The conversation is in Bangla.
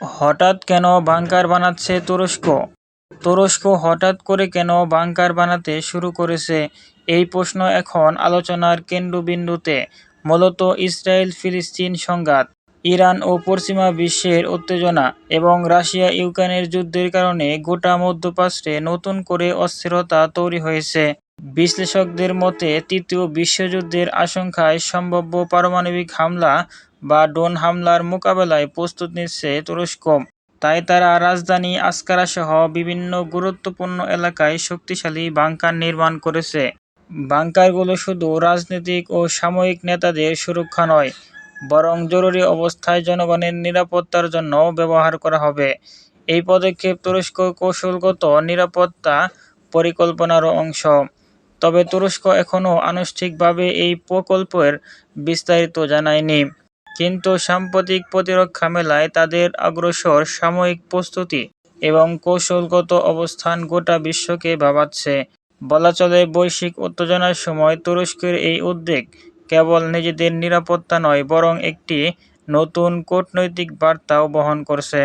হঠাৎ কেন বাংকার বানাচ্ছে তুরস্ক? তুরস্ক হঠাৎ করে কেন বাংকার বানাতে শুরু করেছে? এই প্রশ্ন এখন আলোচনার কেন্দ্রবিন্দুতে, মূলত ইসরায়েল ফিলিস্তিন সংঘাত, ইরান ও পশ্চিমা বিশ্বের উত্তেজনা এবং রাশিয়া ইউক্রেনের যুদ্ধের কারণে গোটা মধ্যপ্রাচ্যে নতুন করে অস্থিরতা তৈরি হয়েছে। বিশ্লেষকদের মতে, তৃতীয় বিশ্বযুদ্ধের আশঙ্কায় সম্ভাব্য পারমাণবিক হামলা বা ড্রোন হামলার মোকাবেলায় প্রস্তুত নিচ্ছে তুরস্ক তাই তারা রাজধানী আস্কারাসহ বিভিন্ন গুরুত্বপূর্ণ এলাকায় শক্তিশালী বাংকার নির্মাণ করেছে। বাংকারগুলো শুধু রাজনৈতিক ও সাময়িক নেতাদের সুরক্ষা নয়, বরং জরুরি অবস্থায় জনগণের নিরাপত্তার জন্য ব্যবহার করা হবে। এই পদক্ষেপ তুরস্ক কৌশলগত নিরাপত্তা পরিকল্পনারও অংশ। তবে তুরস্ক এখনও আনুষ্ঠানিকভাবে এই প্রকল্পের বিস্তারিত জানায়নি। কিন্তু সাম্প্রতিক প্রতিরক্ষা মেলায় তাদের অগ্রসর সাময়িক প্রস্তুতি এবং কৌশলগত অবস্থান গোটা বিশ্বকে ভাবাচ্ছে। বলা চলে, বৈশ্বিক উত্তেজনার সময় তুরস্কের এই উদ্বেগ কেবল নিজেদের নিরাপত্তা নয়, বরং একটি নতুন কূটনৈতিক বার্তাও বহন করছে।